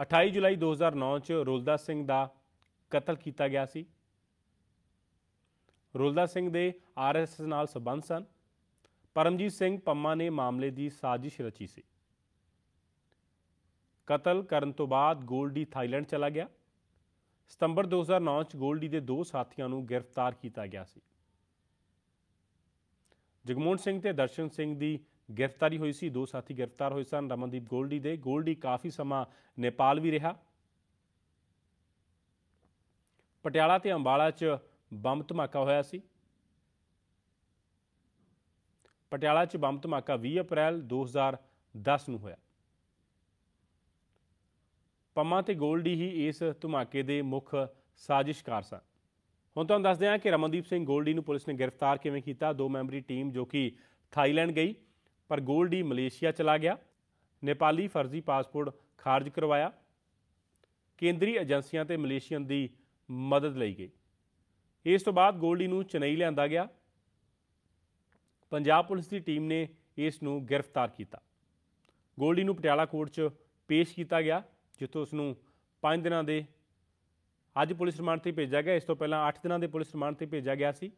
28 ਜੁਲਾਈ 2009 ਚ ਰੋਲਦਾ ਸਿੰਘ ਦਾ ਕਤਲ ਕੀਤਾ ਗਿਆ ਸੀ। ਰੋਲਦਾ ਸਿੰਘ ਦੇ ਆਰਐਸਐਸ ਨਾਲ ਸਬੰਧ ਸਨ। ਪਰਮਜੀਤ ਸਿੰਘ ਪੰਮਾ ਨੇ ਮਾਮਲੇ ਦੀ ਸਾਜ਼ਿਸ਼ ਰਚੀ ਸੀ। ਕਤਲ ਕਰਨ ਤੋਂ ਬਾਅਦ ਗੋਲਡੀ ਥਾਈਲੈਂਡ ਚਲਾ ਗਿਆ। ਸਤੰਬਰ 2009 ਚ ਗੋਲਡੀ ਦੇ ਦੋ ਸਾਥੀਆਂ ਨੂੰ ਗ੍ਰਿਫਤਾਰ ਕੀਤਾ ਗਿਆ ਸੀ। ਜਗਮੋਹਨ ਸਿੰਘ ਤੇ ਦਰਸ਼ਨ ਸਿੰਘ ਦੀ ਗ੍ਰਿਫਤਾਰੀ ਹੋਈ ਸੀ, ਦੋ ਸਾਥੀ ਗ੍ਰਿਫਤਾਰ ਹੋਏ ਸਨ, ਰਮਨਦੀਪ ਗੋਲਡੀ ਦੇ, ਗੋਲਡੀ ਕਾਫੀ ਸਮਾਂ ਨੇਪਾਲ ਵੀ ਰਿਹਾ। ਪਟਿਆਲਾ ਤੇ ਅੰਬਾਲਾ 'ਚ ਬੰਬ ਧਮਾਕਾ ਹੋਇਆ ਸੀ। ਪਟਿਆਲਾ 'ਚ ਬੰਬ ਧਮਾਕਾ 20 ਅਪ੍ਰੈਲ 2010 ਨੂੰ ਹੋਇਆ। ਪੰਮਾ ਤੇ ਗੋਲਡੀ ਹੀ ਇਸ ਧਮਾਕੇ ਦੇ ਮੁੱਖ ਸਾਜ਼ਿਸ਼ਕਾਰ ਸਨ। ਹੁਣ ਤੁਹਾਨੂੰ ਦੱਸਦੇ ਹਾਂ ਕਿ ਰਮਨਦੀਪ ਸਿੰਘ ਗੋਲਡੀ ਨੂੰ ਪੁਲਿਸ ਨੇ ਗ੍ਰਿਫਤਾਰ ਕਿਵੇਂ ਕੀਤਾ। ਦੋ ਮੈਂਬਰੀ ਟੀਮ ਜੋ ਕਿ ਥਾਈਲੈਂਡ ਗਈ। ਪਰ ਗੋਲਡੀ ਮਲੇਸ਼ੀਆ ਚਲਾ ਗਿਆ। ਨੇਪਾਲੀ ਫਰਜ਼ੀ ਪਾਸਪੋਰਟ ਖਾਰਜ ਕਰਵਾਇਆ। ਕੇਂਦਰੀ ਏਜੰਸੀਆਂ ਤੇ ਮਲੇਸ਼ੀਅਨ ਦੀ ਮਦਦ ਲਈ ਗਈ ਇਸ ਤੋਂ ਬਾਅਦ ਗੋਲਡੀ ਨੂੰ ਚੇਨਈ ਲਿਆਂਦਾ ਗਿਆ। ਪੰਜਾਬ ਪੁਲਿਸ ਦੀ ਟੀਮ ਨੇ ਇਸ ਨੂੰ ਗ੍ਰਿਫਤਾਰ ਕੀਤਾ। ਗੋਲਡੀ ਨੂੰ ਪਟਿਆਲਾ ਕੋਰਟ 'ਚ ਪੇਸ਼ ਕੀਤਾ ਗਿਆ, ਜਿੱਥੋਂ ਉਸ ਨੂੰ 5 ਦਿਨਾਂ ਦੇ ਅੱਜ ਪੁਲਿਸ ਰਿਮਾਂਡ ਤੇ ਭੇਜਿਆ ਗਿਆ। ਇਸ ਤੋਂ ਪਹਿਲਾਂ 8 ਦਿਨਾਂ ਦੇ ਪੁਲਿਸ ਰਿਮਾਂਡ ਤੇ ਭੇਜਿਆ ਗਿਆ ਸੀ।